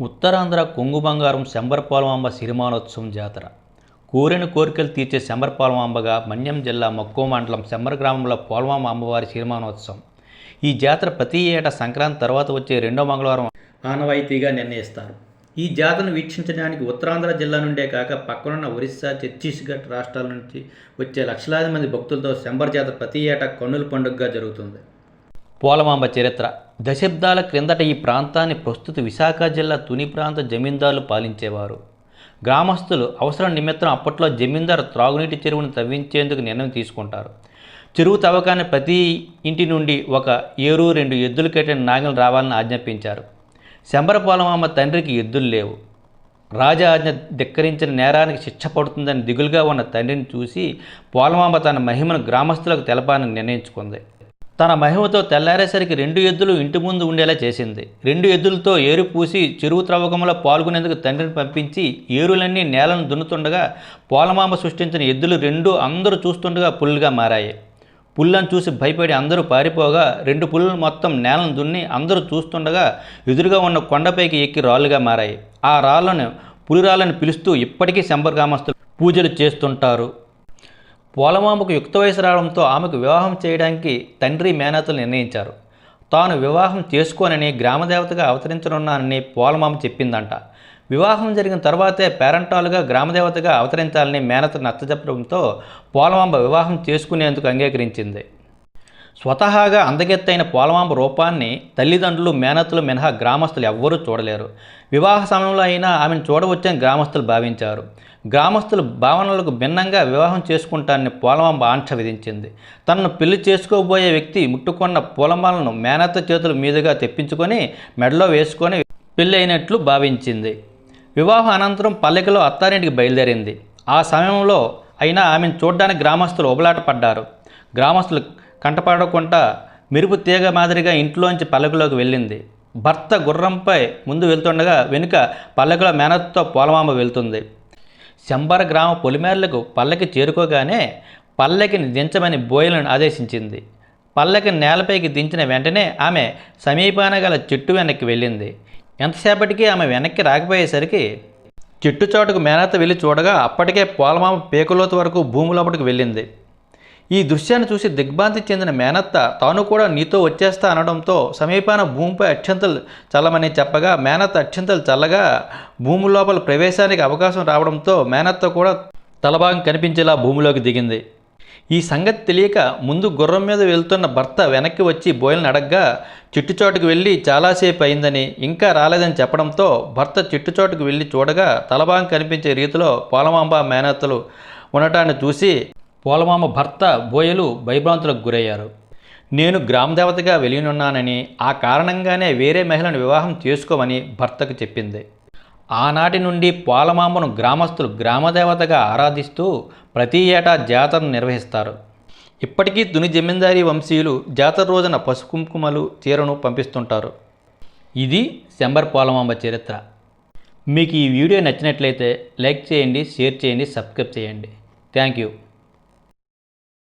ఉత్తరాంధ్ర కొంగు బంగారం శంబరపాలమాంబ సిరిమానోత్సవం జాతర. కోరిన కోరికలు తీర్చే శంబరపాలమాంబగా మన్యం జిల్లా మక్కువ మండలం శంబర గ్రామంలో పోలమాంబ అమ్మవారి సిరిమానోత్సవం. ఈ జాతర ప్రతి ఏటా సంక్రాంతి తర్వాత వచ్చే రెండో మంగళవారం ఆనవాయితీగా నిర్ణయిస్తారు. ఈ జాతరను వీక్షించడానికి ఉత్తరాంధ్ర జిల్లా నుండే కాక పక్కనున్న ఒరిస్సా ఛత్తీస్గఢ్ రాష్ట్రాల నుంచి వచ్చే లక్షలాది మంది భక్తులతో శంబర్ జాతర ప్రతి ఏటా కన్నుల పండుగగా జరుగుతుంది. పోలమాంబ చరిత్ర. దశాబ్దాల క్రిందట ఈ ప్రాంతాన్ని ప్రస్తుత విశాఖ జిల్లా తుని ప్రాంత జమీందారులు పాలించేవారు. గ్రామస్తులు అవసరం నిమిత్తం అప్పట్లో జమీందారు త్రాగునీటి చెరువును తవ్వించేందుకు నిర్ణయం తీసుకుంటారు. చెరువు తవ్వకాన్ని ప్రతి ఇంటి నుండి ఒక ఏరు రెండు ఎద్దులు కట్టిన నాగలు రావాలని ఆజ్ఞాపించారు. శంబరపాలమామ తండ్రికి ఎద్దులు లేవు. రాజా ఆజ్ఞ ధిక్కరించిన నేరానికి శిక్ష పడుతుందని దిగులుగా ఉన్న తండ్రిని చూసి పోలమాంబ తన మహిమను గ్రామస్తులకు తెలపాలని నిర్ణయించుకుంది. తన మహిమతో తెల్లారేసరికి రెండు ఎద్దులు ఇంటి ముందు ఉండేలా చేసింది. రెండు ఎద్దులతో ఏరు పూసి చెరువు త్రవ్వకంలో పాల్గొనేందుకు తండ్రిని పంపించి ఏరులన్నీ నేలను దున్నుతుండగా పోలమాంబ సృష్టించిన ఎద్దులు రెండు అందరూ చూస్తుండగా పుల్లుగా మారాయి. పుల్లను చూసి భయపడి అందరూ పారిపోగా రెండు పుల్లు మొత్తం నేలను దున్ని అందరూ చూస్తుండగా ఎదురుగా ఉన్న కొండపైకి ఎక్కి రాళ్ళుగా మారాయి. ఆ రాళ్ళను పులిరాళ్ళని పిలుస్తూ ఇప్పటికీ శంబర్ గ్రామస్తులు పూజలు చేస్తుంటారు. పోలమాంబకు యుక్త వయసు రావడంతో ఆమెకు వివాహం చేయడానికి తండ్రి మేనతలు నిర్ణయించారు. తాను వివాహం చేసుకోనని గ్రామదేవతగా అవతరించనున్నానని పోలమాంబ చెప్పిందంట. వివాహం జరిగిన తర్వాతే పేరంటాలుగా గ్రామదేవతగా అవతరించాలని మేనత నచ్చజెప్పడంతో పోలమాంబ వివాహం చేసుకునేందుకు అంగీకరించింది. స్వతహాగా అందగెత్తైన పోలమాంబ రూపాన్ని తల్లిదండ్రులు మేనత్తులు మినహా గ్రామస్తులు ఎవ్వరూ చూడలేరు. వివాహ సమయంలో అయినా ఆమెను చూడవచ్చని గ్రామస్తులు భావించారు. గ్రామస్తులు భావనలకు భిన్నంగా వివాహం చేసుకుంటానని పూలమాంబ ఆంక్ష విధించింది. తనను పెళ్ళి చేసుకోబోయే వ్యక్తి ముట్టుకున్న పూలమాలను మేనత్త చేతుల మీదుగా తెప్పించుకొని మెడలో వేసుకొని పెళ్ళి అయినట్లు భావించింది. వివాహం అనంతరం పల్లెకలో అత్తారింటికి బయలుదేరింది. ఆ సమయంలో అయినా ఆమెను చూడడానికి గ్రామస్తులు ఉబలాట పడ్డారు. గ్రామస్తులు కంటపడకుండా మెరుపు తీగ మాదిరిగా ఇంట్లోంచి పల్లకులోకి వెళ్ళింది. భర్త గుర్రంపై ముందు వెళ్తుండగా వెనుక పల్లెకుల మేనత్తో పోలమామ వెళ్తుంది. శంబర గ్రామ పొలిమేరలకు పల్లెకి చేరుకోగానే పల్లకిని దించమని బోయలను ఆదేశించింది. పల్లకి నేలపైకి దించిన వెంటనే ఆమె సమీపాన గల చెట్టు వెనక్కి వెళ్ళింది. ఎంతసేపటికి ఆమె వెనక్కి రాకపోయేసరికి చెట్టు చోటుకు మేనత్త వెళ్ళి చూడగా అప్పటికే పోలమామ పేకులోతు వరకు భూమిలోపటికి వెళ్ళింది. ఈ దృశ్యాన్ని చూసి దిగ్భాంతి చెందిన మేనత్త తాను కూడా నీతో వచ్చేస్తా అనడంతో సమీపాన భూమిపై అక్షంతలు చల్లమని చెప్పగా మేనత్త అక్షంతలు చల్లగా భూమి లోపల ప్రవేశానికి అవకాశం రావడంతో మేనత్త కూడా తలభాగం కనిపించేలా భూమిలోకి దిగింది. ఈ సంగతి తెలియక ముందు గుర్రం మీద వెళ్తున్న భర్త వెనక్కి వచ్చి బోయలను అడగ్గా చిట్టుచోటుకు వెళ్ళి చాలాసేపు అయిందని ఇంకా రాలేదని చెప్పడంతో భర్త చిట్టుచోటుకు వెళ్ళి చూడగా తలభాగం కనిపించే రీతిలో పోలమాంబ మేనత్తలు ఉండటాన్ని చూసి పూలమామ భర్త బోయలు భయభ్రాంతులకు గురయ్యారు. నేను గ్రామదేవతగా వెలియనున్నానని ఆ కారణంగానే వేరే మహిళను వివాహం చేసుకోమని భర్తకు చెప్పింది. ఆనాటి నుండి పాలమామను గ్రామస్తులు గ్రామదేవతగా ఆరాధిస్తూ ప్రతి ఏటా జాతరను నిర్వహిస్తారు. ఇప్పటికీ తుని జమీందారీ వంశీయులు జాతర రోజున పసు కుంకుమలు చీరను పంపిస్తుంటారు. ఇది శంబర్ పాలమాంబ చరిత్ర. మీకు ఈ వీడియో నచ్చినట్లయితే లైక్ చేయండి షేర్ చేయండి సబ్స్క్రైబ్ చేయండి. Thank you.